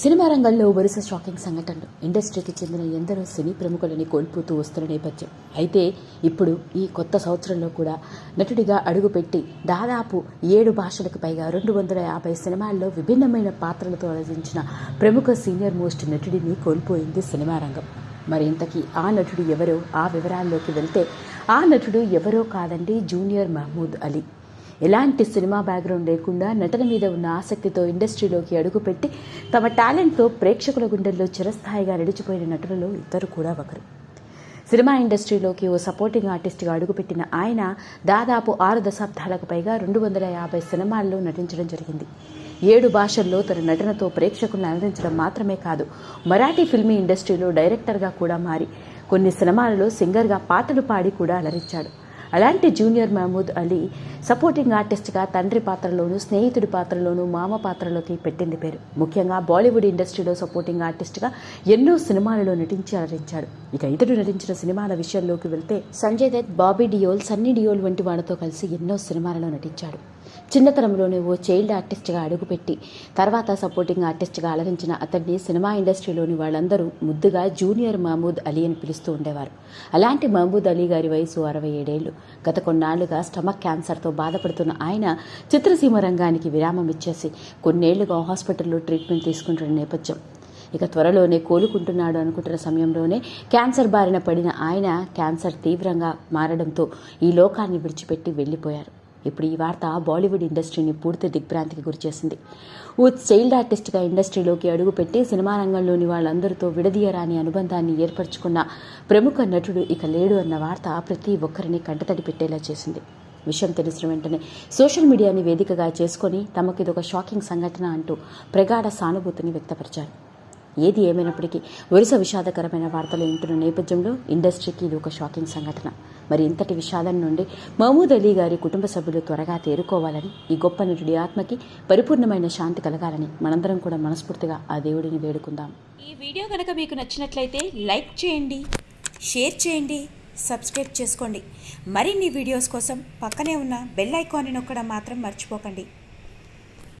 Cinema రంగంలో వరుస shocking సంఘటనలు. ఇండస్ట్రీకి చెందిన ఎందరో సినీ ప్రముఖులని కోల్పోతూ వస్తున్న నేపథ్యం. అయితే ఇప్పుడు ఈ కొత్త సంవత్సరంలో కూడా నటుడిగా అడుగుపెట్టి దాదాపు ఏడు భాషలకు పైగా రెండు వందల యాభై సినిమాల్లో విభిన్నమైన పాత్రలతో రచించిన ప్రముఖ సీనియర్ మోస్ట్ నటుడిని కోల్పోయింది సినిమా రంగం. మరి ఇంతకీ ఆ నటుడు ఎవరో? ఆ వివరాల్లోకి వెళ్తే ఆ నటుడు ఎవరో కాదండి జూనియర్ మహమూద్ అలీ. ఎలాంటి సినిమా బ్యాక్గ్రౌండ్ లేకుండా నటన మీద ఉన్న ఆసక్తితో ఇండస్ట్రీలోకి అడుగుపెట్టి తమ టాలెంట్తో ప్రేక్షకుల గుండెల్లో చిరస్థాయిగా నడిచిపోయిన నటులలో ఇద్దరు కూడా ఒకరు. సినిమా ఇండస్ట్రీలోకి ఓ సపోర్టింగ్ ఆర్టిస్ట్గా అడుగుపెట్టిన ఆయన దాదాపు ఆరు దశాబ్దాలకు పైగా రెండు వందల యాభై సినిమాల్లో నటించడం జరిగింది. ఏడు భాషల్లో తన నటనతో ప్రేక్షకులను అలరించడం మాత్రమే కాదు మరాఠీ ఫిల్మీ ఇండస్ట్రీలో డైరెక్టర్గా కూడా మారి కొన్ని సినిమాలలో సింగర్గా పాటలు పాడి కూడా అలరించాడు. అలాంటి జూనియర్ మహమూద్ అలీ సపోర్టింగ్ ఆర్టిస్ట్గా తండ్రి పాత్రలోనూ స్నేహితుడి పాత్రలోనూ మామ పాత్రలోకి పెట్టింది పేరు. ముఖ్యంగా బాలీవుడ్ ఇండస్ట్రీలో సపోర్టింగ్ ఆర్టిస్ట్గా ఎన్నో సినిమాలలో నటించి అలరించాడు. ఇక ఇతడు నటించిన సినిమాల విషయంలోకి వెళ్తే సంజయ్ దత్ బాబీ డియోల్ సన్నీ డియోల్ వంటి వాళ్ళతో కలిసి ఎన్నో సినిమాలలో నటించాడు. చిన్నతనంలోనే ఓ చైల్డ్ ఆర్టిస్ట్గా అడుగుపెట్టి తర్వాత సపోర్టింగ్ ఆర్టిస్ట్గా అలరించిన అతన్ని సినిమా ఇండస్ట్రీలోని వాళ్ళందరూ ముద్దుగా జూనియర్ మహమూద్ అలీ అని పిలుస్తూ ఉండేవారు. అలాంటి మహమూద్ అలీ గారి వయసు అరవై ఏడేళ్ళు గత కొన్నాళ్ళుగా స్టమక్ క్యాన్సర్తో బాధపడుతున్న ఆయన చిత్రసీమ రంగానికి విరామం ఇచ్చేసి కొన్నేళ్ళుగా హాస్పిటల్లో ట్రీట్మెంట్ తీసుకుంటున్న నేపథ్యం. ఇక త్వరలోనే కోలుకుంటున్నాడు అనుకుంటున్న సమయంలోనే క్యాన్సర్ బారిన పడిన ఆయన క్యాన్సర్ తీవ్రంగా మారడంతో ఈ లోకాన్ని విడిచిపెట్టి వెళ్ళిపోయారు. ఇప్పుడు ఈ వార్త బాలీవుడ్ ఇండస్ట్రీని పూర్తి దిగ్భ్రాంతికి గురిచేసింది. ఓ చైల్డ్ ఆర్టిస్ట్గా ఇండస్ట్రీలోకి అడుగుపెట్టి సినిమా రంగంలోని వాళ్ళందరితో విడదీయరాని అనుబంధాన్ని ఏర్పరచుకున్న ప్రముఖ నటుడు ఇక లేడు అన్న వార్త ప్రతి ఒక్కరిని కంటతడి పెట్టేలా చేసింది. విషయం తెలిసిన వెంటనే సోషల్ మీడియాని వేదికగా చేసుకొని తమకిదొక షాకింగ్ సంఘటన అంటూ ప్రగాఢ సానుభూతిని వ్యక్తపరిచారు. ఏది ఏమైనప్పటికీ వరుస విషాదకరమైన వార్తలు వింటున్న నేపథ్యంలో ఇండస్ట్రీకి ఇది ఒక షాకింగ్ సంఘటన. మరి ఇంతటి విషాదం నుండి మహమూద్ అలీ గారి కుటుంబ సభ్యులు త్వరగా తేరుకోవాలని ఈ గొప్ప నటుడి ఆత్మకి పరిపూర్ణమైన శాంతి కలగాలని మనందరం కూడా మనస్ఫూర్తిగా ఆ దేవుడిని వేడుకుందాం. ఈ వీడియో కనుక మీకు నచ్చినట్లయితే లైక్ చేయండి షేర్ చేయండి సబ్స్క్రైబ్ చేసుకోండి. మరిన్ని వీడియోస్ కోసం పక్కనే ఉన్న బెల్ ఐకాన్ని నొక్కడం మాత్రం మర్చిపోకండి.